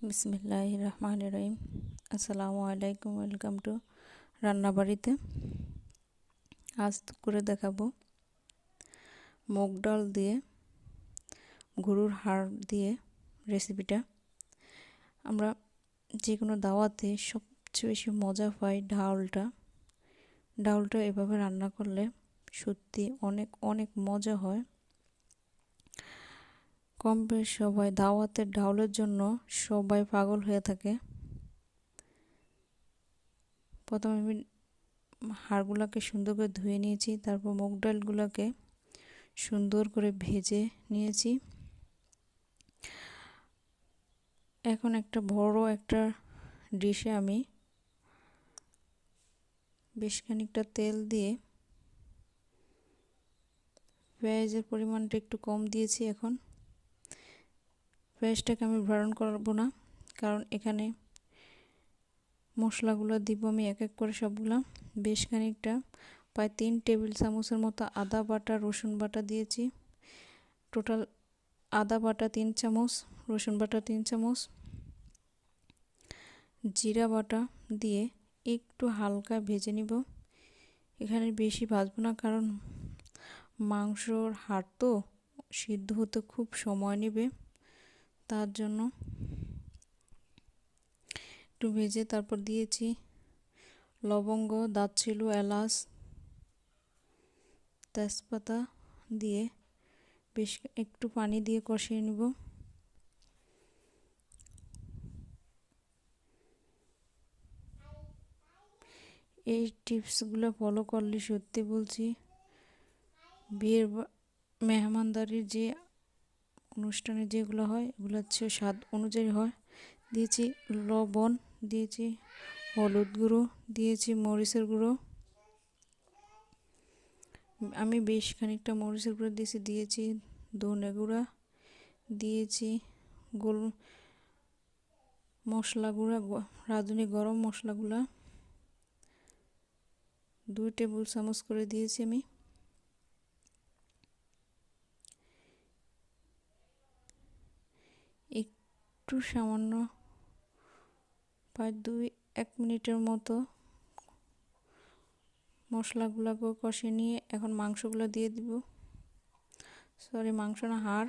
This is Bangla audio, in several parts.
বিসমিল্লাহ রহমান রহিম আসসালামু আলাইকুম ওয়েলকাম টু রান্নাবাড়িতে আজ করে দেখাবো মুগ ডাল দিয়ে গরুর হাড় দিয়ে রেসিপিটা আমরা যে কোনো দাওয়াতে সবচেয়ে বেশি মজা পাই ডাউলটা ডাউলটা এভাবে রান্না করলে সত্যি অনেক অনেক মজা হয় কম বেশ সবাই দাওয়াতের ডাউলের জন্য সবাই পাগল হয়ে থাকে। প্রথমে আমি হাড়গুলোকে সুন্দর করে ধুয়ে নিয়েছি, তারপর মুগ ডালগুলোকে সুন্দর করে ভেজে নিয়েছি। এখন একটা বড় একটা ডিশে আমি বেশ খানিকটা তেল দিয়ে পেঁয়াজের পরিমাণটা একটু কম দিয়েছি এখন। পেঁয়াজটাকে আমি ব্রাউন করব না, কারণ এখানে মশলাগুলো দিব আমি এক এক করে সবগুলো। বেশ খানিকটা, প্রায় তিন টেবিল চামচের মতো আদা বাটা, রসুন বাটা দিয়েছি। টোটাল আদা বাটা তিন চামচ, রসুন বাটা তিন চামচ। জিরা বাটা দিয়ে একটু হালকা ভেজে নিব। এখানে বেশি ভাজবো না, কারণ মাংসর হাড় তো সিদ্ধ হতে খুব সময় নেবে। তার জন্য একটু ভেজে তারপর দিয়েছি লবঙ্গ, দারচিনি, এলাচ, তেজপাতা দিয়ে বেশ একটু পানি দিয়ে কষিয়ে নিব। এই টিপসগুলো ফলো করলে সত্যি বলছি বিয়ের মেহমানদারির যে অনুষ্ঠানে যেগুলো হয়, এগুলো হচ্ছে স্বাদ অনুযায়ী হয়। দিয়েছি লবণ, দিয়েছি হলুদ গুঁড়ো, দিয়েছি মরিচের গুঁড়ো। আমি বেশ খানিকটা মরিচের গুঁড়ো দিয়েছি দিয়েছি ধনে গুঁড়া, দিয়েছি গোল মশলা গুঁড়া রাঁধুনি গরম মশলাগুলা দুই টেবিল চামচ করে দিয়েছি আমি। একটু সামান্য প্রায় দুই এক মিনিটের মতো মশলাগুলোকে কষিয়ে নিয়ে এখন মাংসগুলো দিয়ে দিব। সরি মাংস না, হাড়।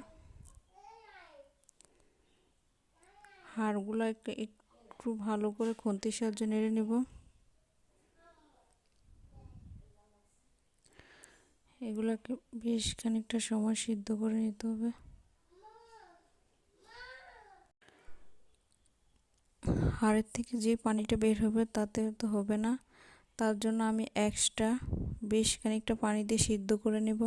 হাড়গুলো একটু ভালো করে খুন্তির সাহায্যে নেড়ে নেব। এগুলোকে বেশ খানিকটা সময় সিদ্ধ করে নিতে হবে। হাড়ের থেকে যে পানিটা বের হবে তাতে তো হবে না। তার জন্য আমি এক্সট্রা বেশ খানিকটা পানি দিয়ে সিদ্ধ করে নেব।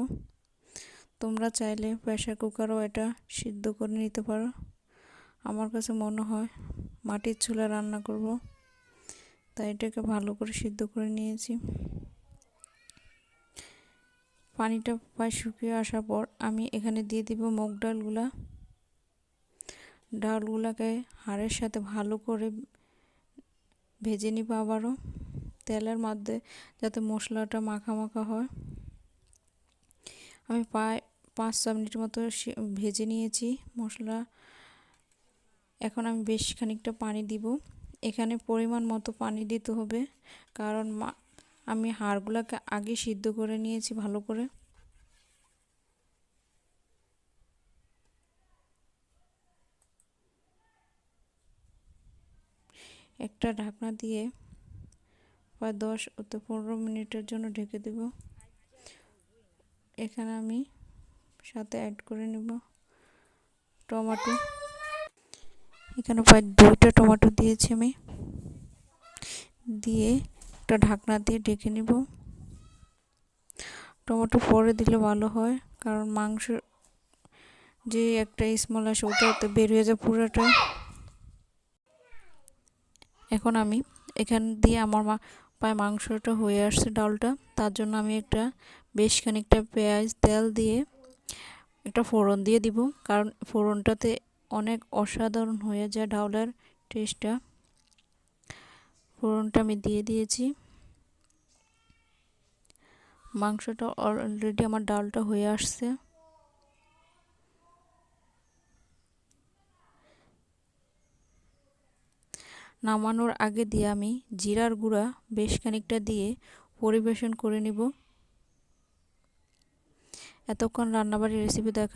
তোমরা চাইলে প্রেশার কুকারও এটা সিদ্ধ করে নিতে পারো। আমার কাছে মনে হয় মাটির চুলা রান্না করব। তাই এটাকে ভালো করে সিদ্ধ করে নিয়েছি। পানিটা প্রায় শুকিয়ে আসার পর আমি এখানে দিয়ে দিব মুগ ডালগুলা। ডালগুলোকে হাড়ের সাথে ভালো করে ভেজে নিব আবারও। তেলের মধ্যে যাতে মশলাটা মাখা মাখা হয়। আমি প্রায় পাঁচ ছ মিনিট মতো ভেজে নিয়েছি মশলা। এখন আমি বেশ খানিকটা পানি দিব। এখানে পরিমাণ মতো পানি দিতে হবে। কারণ আমি হাড়গুলোকে আগে সিদ্ধ করে নিয়েছি ভালো করে। একটা ঢাকনা দিয়ে প্রায় দশ অত পনেরো মিনিটের জন্য ঢেকে দেব। এখানে আমি সাথে অ্যাড করে নেব টমেটো। এখানে প্রায় দুইটা টমেটো দিয়েছি আমি। দিয়ে একটা ঢাকনা দিয়ে ঢেকে নেব। টমেটো পরে দিলে ভালো হয়, কারণ মাংস যে একটা স্মল আসে ওটা বের হয়ে যায় পুরোটা। এখন আমি এখান দিয়ে আমার মা পায়ে মাংসটা হয়ে আসছে ডালটা। তার জন্য আমি একটা বেশ খানিকটা পেঁয়াজ, তেল দিয়ে একটা ফোড়ন দিয়ে দিব। কারণ ফোড়নটাতে অনেক অসাধারণ হয়ে যায় ডাউলের টেস্টটা। ফোড়নটা আমি দিয়ে দিয়েছি। মাংসটা অলরেডি আমার ডালটা হয়ে আসছে। নামানোর আগে দিয়ে আমি জিরার গুঁড়া বেশ খানিকটা দিয়ে পরিবেশন করে নিব। এতক্ষণ রান্নাবাড়ির রেসিপি দেখা